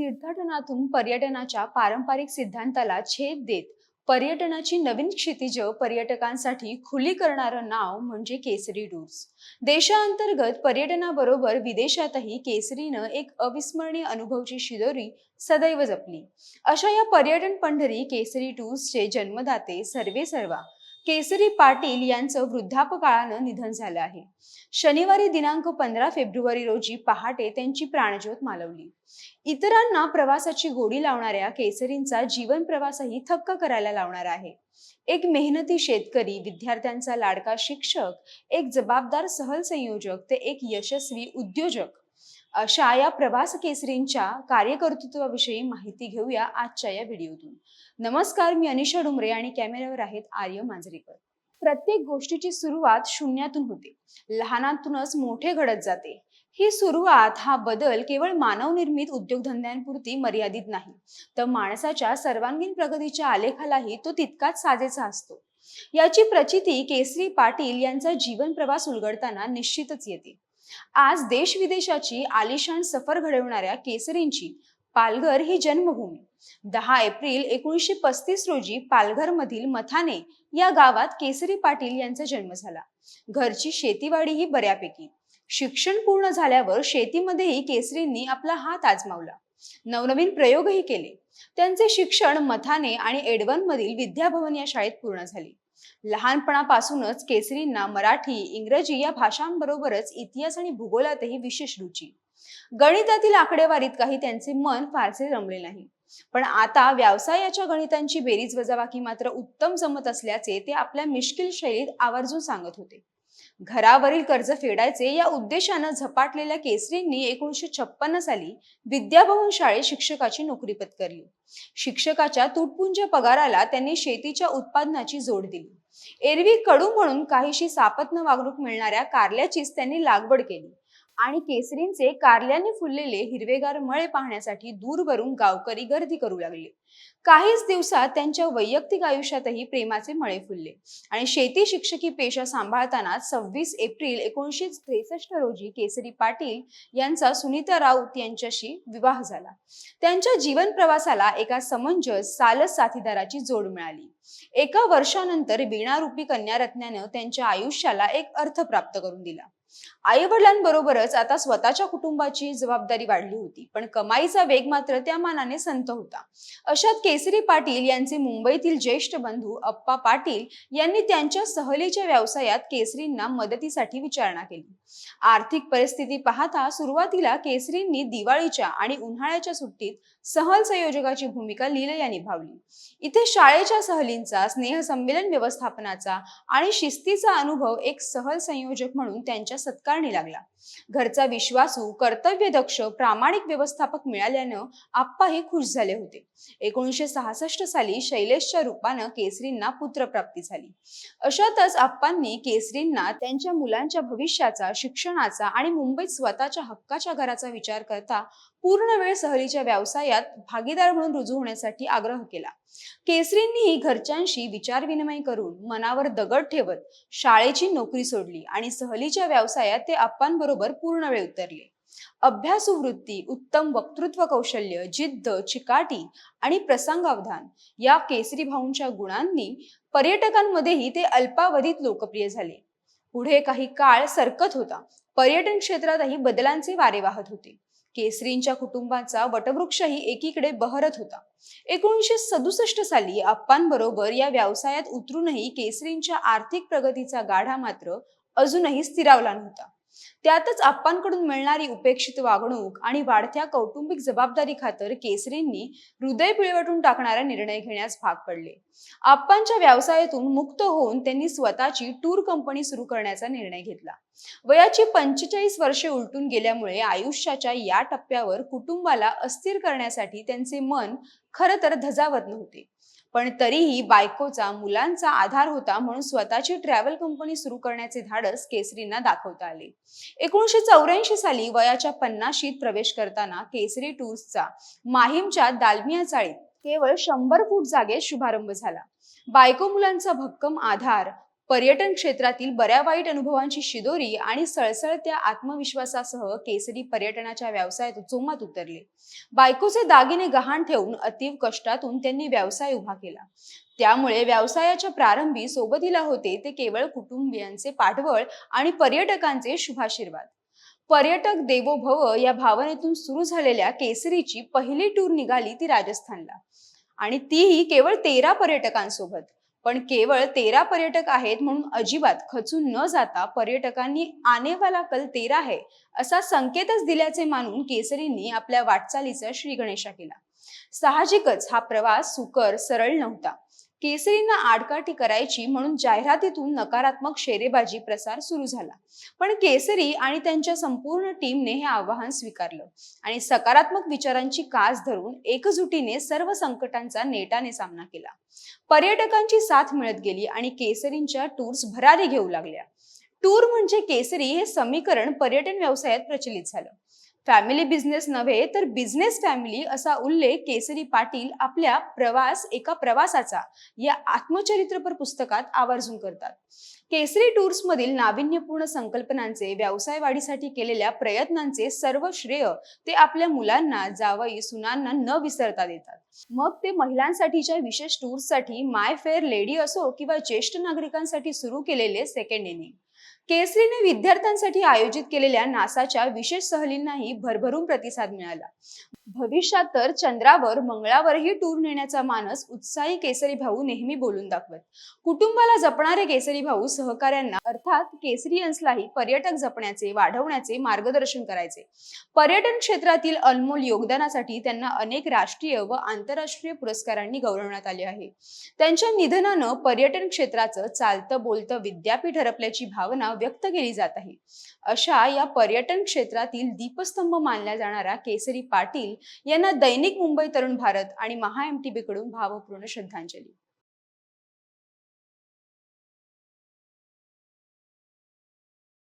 तीर्थाटनातून पर्यटनाच्या पारंपरिक सिद्धांताला छेद देत पर्यटनाची नवीन क्षितिज पर्यटकांसाठी खुली करणारं नाव म्हणजे केसरी टूर्स. देशांतर्गत पर्यटनाबरोबर विदेशातही केसरीनं एक अविस्मरणीय अनुभवची शिदोरी सदैव जपली. अशा या पर्यटन पंढरी केसरी टूर्सचे जन्मदाते सर्वे सर्वा केसरी पाटील यांचं वृद्धापकाळानं निधन झालं आहे. शनिवारी दिनांक पंधरा फेब्रुवारी रोजी पहाटे त्यांची प्राणज्योत मालवली. इतरांना प्रवासाची गोडी लावणाऱ्या केसरींचा जीवन प्रवासही थक्क करायला लावणार आहे. एक मेहनती शेतकरी विद्यार्थ्यांचा लाडका शिक्षक एक जबाबदार सहल संयोजक ते एक यशस्वी उद्योजक अशा या प्रवास केसरींच्या कार्यकर्तृत्वाविषयी माहिती घेऊया आजच्या या व्हिडिओतून. नमस्कार मी अनिशा डुमरे आणि कॅमेऱ्यावर आहेत आर्य मांजरेकर. प्रत्येक गोष्टीची सुरुवात शून्यातून होते. लहानातूनच मोठे घडत जाते. ही सुरुवात हा बदल केवळ मानवनिर्मित उद्योगधंद्यांपुरती मर्यादित नाही. तर माणसाच्या सर्वांगीण प्रगतीच्या आलेखालाही तो तितकाच साजेचा असतो. याची प्रचिती केसरी पाटील यांचा जीवन प्रवास उलगडताना निश्चितच येते. आज देश विदेशाची आलिशान सफर घडवणाऱ्या केसरींची पालघर ही जन्मभूमी. दहा एप्रिल एकोणीसशे पस्तीस रोजी पालघर मधील मथाने या गावात केसरी पाटील यांचा जन्म झाला. घरची शेतीवाडी ही बऱ्यापैकी. शिक्षण पूर्ण झाल्यावर शेतीमध्येही केसरींनी आपला हात आजमावला. नवनवीन प्रयोगही केले. त्यांचे शिक्षण मथाने आणि एडवनमधील विद्याभवन या शाळेत पूर्ण झाले. लहानपणापासूनच केसरींना मराठी इंग्रजी या भाषांबरोबरच इतिहास आणि भूगोलातही विशेष रुची. गणितातील आकडेवारीत काही त्यांचे मन फारसे रमले नाही. पण आता व्यवसायाच्या गणितांची बेरीज वजाबाकी मात्र उत्तम जमत असल्याचे ते आपल्या मिश्किल शैलीत आवर्जून सांगत होते. घरावरील कर्ज फेडायचे या उद्देशानं झपाटलेल्या केसरींनी एकोणीसशे छप्पन्न साली विद्याभवन शाळेत शिक्षकाची नोकरी पत्करली. शिक्षकाच्या तुटपुंज पगाराला त्यांनी शेतीच्या उत्पादनाची जोड दिली. एरवी कडू म्हणून काहीशी सापत्न वागणूक मिळणाऱ्या कारल्याचीच त्यांनी लागवड केली. आणि केसरींचे कारल्याने फुललेले हिरवेगार मळे पाहण्यासाठी दूरवरून गावकरी गर्दी करू लागले. काहीच दिवसात त्यांच्या वैयक्तिक आयुष्यातही प्रेमाचे मळे फुलले. आणि शेती शिक्षकी पेशा सांभाळताना सव्वीस एप्रिल एकोणीसशे त्रेसष्ट रोजी केसरी पाटील यांचा सुनीता राऊत यांच्याशी विवाह झाला. त्यांच्या जीवन प्रवासाला एका समंजस सालस साथीदाराची जोड मिळाली. एका वर्षानंतर वीणारूपी कन्यारत्नानं त्यांच्या आयुष्याला एक अर्थ प्राप्त करून दिला. आई वडिलांबरोबरच आता स्वतःच्या कुटुंबाची जबाबदारी वाढली होती पण कमाईचा वेग मात्र त्या मानाने संत होता. अशात केसरी पाटील यांचे मुंबईतील ज्येष्ठ बंधू अप्पा पाटील यांनी त्यांच्या सहलीच्या व्यवसायात केसरींना मदतीसाठी विचारणा केली. आर्थिक परिस्थिती पाहता सुरुवातीला केसरींनी दिवाळीच्या आणि उन्हाळ्याच्या सुट्टीत सहल संयोजकाची भूमिका लीलया निभावली. इथे शाळेच्या सहलींचा स्नेह संमेलन व्यवस्थापनाचा आणि शिस्तीचा अनुभव एक सहल संयोजक म्हणून त्यांच्या सत्कारणी लागला. घरचा विश्वासू कर्तव्यदक्ष प्रामाणिक व्यवस्थापक मिळाल्यानं आप्पाही खुश झाले होते. एकोणीसशे सहासष्ट साली शैलेशच्या रूपानं केसरींना पुत्रप्राप्ती झाली. अशातच आप्पांनी केसरींना त्यांच्या मुलांच्या भविष्याचा शिक्षणाचा आणि मुंबईत स्वतःच्या हक्काच्या घराचा विचार करता पूर्ण वेळ सहलीच्या व्यवसायात भागीदार म्हणून रुजू होण्यासाठी आग्रह केला. केसरींनीही घरच्यांशी विचारविनिमय करून मनावर दगड ठेवत शाळेची नोकरी सोडली आणि सहलीच्या व्यवसायात ते आप्पांबरोबर पूर्ण वेळ उतरले. अभ्यासू वृत्ती उत्तम वक्तृत्व कौशल्य जिद्द चिकाटी आणि प्रसंगावधान या केसरी भाऊंच्या गुणांनी पर्यटकांमध्येही ते अल्पावधीत लोकप्रिय झाले. पुढे काही काळ सरकत होता. पर्यटन क्षेत्रातही बदलांचे वारे वाहत होते. केसरींच्या कुटुंबाचा वटवृक्षही एकीकडे बहरत होता. एकोणीसशे सदुसष्ट साली आप्पांबरोबर या व्यवसायात उतरूनही केसरींच्या आर्थिक प्रगतीचा गाढा मात्र अजूनही स्थिरावला नव्हता. त्यातच आप्पांकडून मिळणारी उपेक्षित वागणूक आणि वाढत्या कौटुंबिक जबाबदारी खातर केसरींनी हृदय पिळवटून टाकणारा निर्णय घेण्यास भाग पडले. आप्पांच्या व्यवसायातून मुक्त होऊन त्यांनी स्वतःची टूर कंपनी सुरू करण्याचा निर्णय घेतला. वयाची पंचेचाळीस वर्षे उलटून गेल्यामुळे आयुष्याच्या या टप्प्यावर कुटुंबाला अस्थिर करण्यासाठी त्यांचे मन खरं तर धजावत नव्हते. पण तरीही बायकोचा मुलांचा आधार होता म्हणून स्वतःची ट्रॅव्हल कंपनी सुरू करण्याचे धाडस केसरींना दाखवता आले. एकोणीसशे चौऱ्याऐंशी साली वयाच्या पन्नाशीत प्रवेश करताना केसरी टूर्सचा माहीमच्या दालमिया चाळीत केवळ शंभर फूट जागेत शुभारंभ झाला. बायको मुलांचा भक्कम आधार पर्यटन क्षेत्रातील बऱ्या वाईट अनुभवांची शिदोरी आणि सळसळत्या आत्मविश्वासासह केसरी पर्यटनाच्या व्यवसायात जोमात उतरले. बायकोचे दागिने गहाण ठेवून अतीव कष्टातून त्यांनी व्यवसाय उभा केला. त्यामुळे व्यवसायाच्या प्रारंभी सोबतीला होते ते केवळ कुटुंबियांचे पाठबळ आणि पर्यटकांचे शुभाशीर्वाद. पर्यटक देवो भव या भावनेतून सुरू झालेल्या केसरीची पहिली टूर निघाली ती राजस्थानला. आणि तीही केवळ तेरा पर्यटकांसोबत. पण केवळ तेरा पर्यटक आहेत म्हणून अजिबात खचून न जाता पर्यटकांनी आनेवाला कल तेरा आहे असा संकेतच दिल्याचे मानून केसरींनी आपल्या वाटचालीचा श्री गणेशा केला. साहजिकच हा प्रवास सुकर सरळ नव्हता. केसरींना आडकाठी करायची म्हणून जाहिरातीतून नकारात्मक शेरेबाजी प्रसार सुरू झाला. पण केसरी आणि त्यांच्या संपूर्ण टीमने हे आव्हान स्वीकारलं आणि सकारात्मक विचारांची कास धरून एकजुटीने सर्व संकटांचा नेटाने सामना केला. पर्यटकांची साथ मिळत गेली आणि केसरींच्या टूर्स भरारी घेऊ लागल्या. टूर म्हणजे केसरी हे समीकरण पर्यटन व्यवसायात प्रचलित झालं. फॅमिली बिझनेस नव्हे तर बिझनेस फॅमिली असा उल्लेख केसरी पाटील आपल्या प्रवास एका प्रवासाचा या आत्मचरित्रपर पुस्तकात आवर्जून करतात. केसरी टूर्स मधील नाविन्यपूर्ण संकल्पनांचे व्यवसाय वाढीसाठी केलेल्या प्रयत्नांचे सर्व श्रेय ते आपल्या मुलांना जावई सुनांना न विसरता देतात. मग ते महिलांसाठीच्या विशेष टूर्ससाठी माय फेअर लेडी असो किंवा ज्येष्ठ नागरिकांसाठी सुरू केलेले सेकंड इनिंग केसरीने विद्यार्थ्यांसाठी आयोजित केलेल्या नासाच्या विशेष सहलींनाही भरभरून प्रतिसाद मिळाला. भविष्यात तर चंद्रावर मंगळावरही टूर नेण्याचा मानस उत्साही केसरी भाऊ नेहमी बोलून दाखवत. कुटुंबाला जपणारे केसरी भाऊ सहकाऱ्यांना अर्थात केसरियन्सलाही पर्यटक जपण्याचे वाढवण्याचे मार्गदर्शन करायचे. पर्यटन क्षेत्रातील अनमोल योगदानासाठी त्यांना अनेक राष्ट्रीय व आंतरराष्ट्रीय पुरस्कारांनी गौरवण्यात आले आहे. त्यांच्या निधनानं पर्यटन क्षेत्राचं चालतं बोलतं विद्यापीठ हरपल्याची भावना व्यक्त केली जात आहे. अशा या पर्यटन क्षेत्रातील दीपस्तंभ मानल्या जाणाऱ्या केसरी पाटील यांना दैनिक मुंबई तरुण भारत आणि महा एम टी कडून भावपूर्ण श्रद्धांजली.